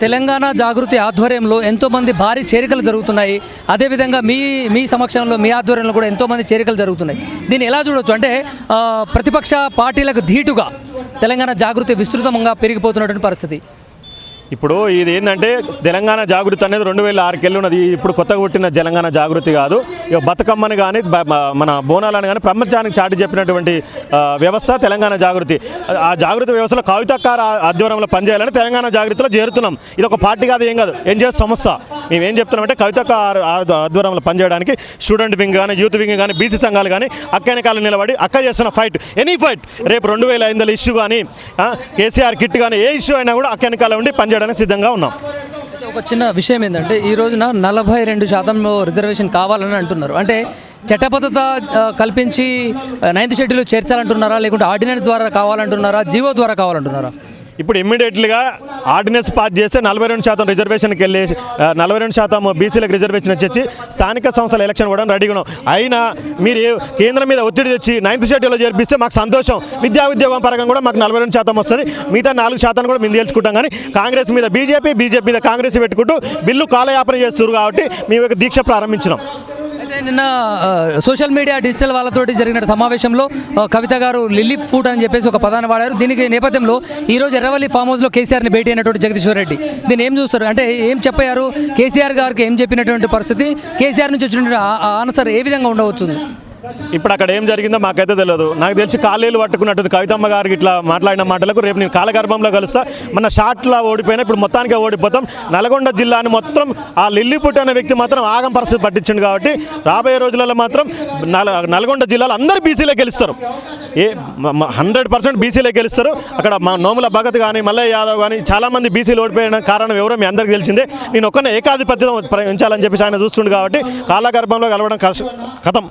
తెలంగాణ జాగృతి ఆధ్వర్యంలో ఎంతోమంది భారీ చేరికలు జరుగుతున్నాయి. అదేవిధంగా మీ మీ సమక్షంలో మీ ఆధ్వర్యంలో కూడా ఎంతోమంది చేరికలు జరుగుతున్నాయి. దీన్ని ఎలా చూడొచ్చు? అంటే ప్రతిపక్ష పార్టీలకు ధీటుగా తెలంగాణ జాగృతి విస్తృతంగా పెరిగిపోతున్నటువంటి పరిస్థితి. ఇప్పుడు ఇది ఏంటంటే తెలంగాణ జాగృతి అనేది రెండు వేల ఆరుకెళ్ళి ఉన్నది. ఇప్పుడు కొత్తగా పుట్టిన తెలంగాణ జాగృతి కాదు. బతుకమ్మని కానీ మన బోనాలని కానీ ప్రపంచానికి చాటి చెప్పినటువంటి వ్యవస్థ తెలంగాణ జాగృతి. ఆ- జాగృతి వ్యవస్థలో కవితకార ఆధ్వర్యంలో పనిచేయాలని తెలంగాణ జాగృతిలో చేరుతున్నాం. ఇది ఒక పార్టీ కాదు ఏం కాదు. ఏం చేసే సంస్థ మేము ఏం చెప్తున్నామంటే కవితకార ఆధ్వర్యంలో పనిచేయడానికి స్టూడెంట్ వింగ్ కానీ యూత్ వింగ్ కానీ బీసీ సంఘాలు కానీ అక్క వెనకాల నిలబడి అక్క చేస్తున్న ఫైట్. Any fight. రేపు రెండు వేల ఐదు వందల ఇష్యూ కానీ కేసీఆర్ కిట్ కానీ ఏ ఇష్యూ అయినా కూడా అక్క వెనకాల ఉండి పనిచేయడానికి సిద్ధంగా ఉన్నాం. ఒక చిన్న విషయం ఏంటంటే ఈ రోజున నలభై రెండు శాతంలో రిజర్వేషన్ కావాలని అంటున్నారు. అంటే చట్టబద్ధత కల్పించి నైన్త్ షెడ్యూల్ చేర్చాలంటున్నారా లేకుంటే ఆర్డినెన్స్ ద్వారా కావాలంటున్నారా జీవో ద్వారా కావాలంటున్నారా? ఇప్పుడు ఇమ్మీడియట్లీగా ఆర్డినెన్స్ పాస్ చేస్తే నలభై రెండు శాతం రిజర్వేషన్కి వెళ్ళి నలభై రెండు శాతం బీసీలకు రిజర్వేషన్ వచ్చేసి స్థానిక సంస్థల ఎలక్షన్ కూడా రెడీగా ఉన్నాం. అయినా మీరు కేంద్రం మీద ఒత్తిడి తెచ్చి నైన్త్ షెడ్యూల్లో చేర్పిస్తే మాకు సంతోషం. విద్యా ఉద్యోగం పరంగా కూడా మాకు నలభై రెండు శాతం వస్తుంది. మిగతా నాలుగు శాతం కూడా మేము తేల్చుకుంటాం కానీ కాంగ్రెస్ మీద బీజేపీ బీజేపీ మీద కాంగ్రెస్ పెట్టుకుంటూ బిల్లు కాలయాపన చేస్తున్నారు కాబట్టి మేము దీక్ష ప్రారంభించినాం. అయితే నిన్న సోషల్ మీడియా డిజిటల్ వాళ్ళతోటి జరిగిన సమావేశంలో కవిత గారు లిల్లీ ఫూట్ అని చెప్పేసి ఒక పదాన్ని వాడారు. దీనికి నేపథ్యంలో ఈ రోజు ఎర్రవల్లి ఫామ్ హౌస్లో కేసీఆర్ని భేటీ అయినటువంటి జగదీశ్వర్ రెడ్డి దీన్ని ఏం చూస్తారు? అంటే ఏం చెప్పారు? కేసీఆర్ గారికి ఏం చెప్పినటువంటి పరిస్థితి? కేసీఆర్ నుంచి వచ్చినటువంటి ఆన్సర్ ఏ విధంగా ఉండవచ్చు? ఇప్పుడు అక్కడ ఏం జరిగిందో మాకైతే తెలియదు. నాకు తెలిసి కాలేలు పట్టుకున్నట్టు కవితమ్మ గారికి ఇట్లా మాట్లాడిన మాటలకు రేపు నేను కాలగర్భంలో కలుస్తా. మన షార్ట్లా ఓడిపోయినా ఇప్పుడు మొత్తానికి ఓడిపోతాం. నల్గొండ జిల్లాని మొత్తం ఆ లిల్లిపుట్ అనే వ్యక్తి మాత్రం ఆగం పరిస్థితి పట్టించింది కాబట్టి రాబోయే రోజులలో మాత్రం నల్గొండ జిల్లాలో అందరు బీసీలే గెలుస్తారు. ఏ హండ్రెడ్ పర్సెంట్ బీసీలే గెలుస్తారు. అక్కడ మా నోముల భగత్ కానీ మల్లయ్య యాదవ్ కానీ చాలామంది బీసీలు ఓడిపోయిన కారణం ఎవరో మీ అందరికీ తెలిసిందే. నేను ఒక్కనే ఏకాధిపత్యం ఉంచాలని చెప్పేసి ఆయన చూస్తుండే కాబట్టి కాలగర్భంలో కలవడం కష్టం కథం.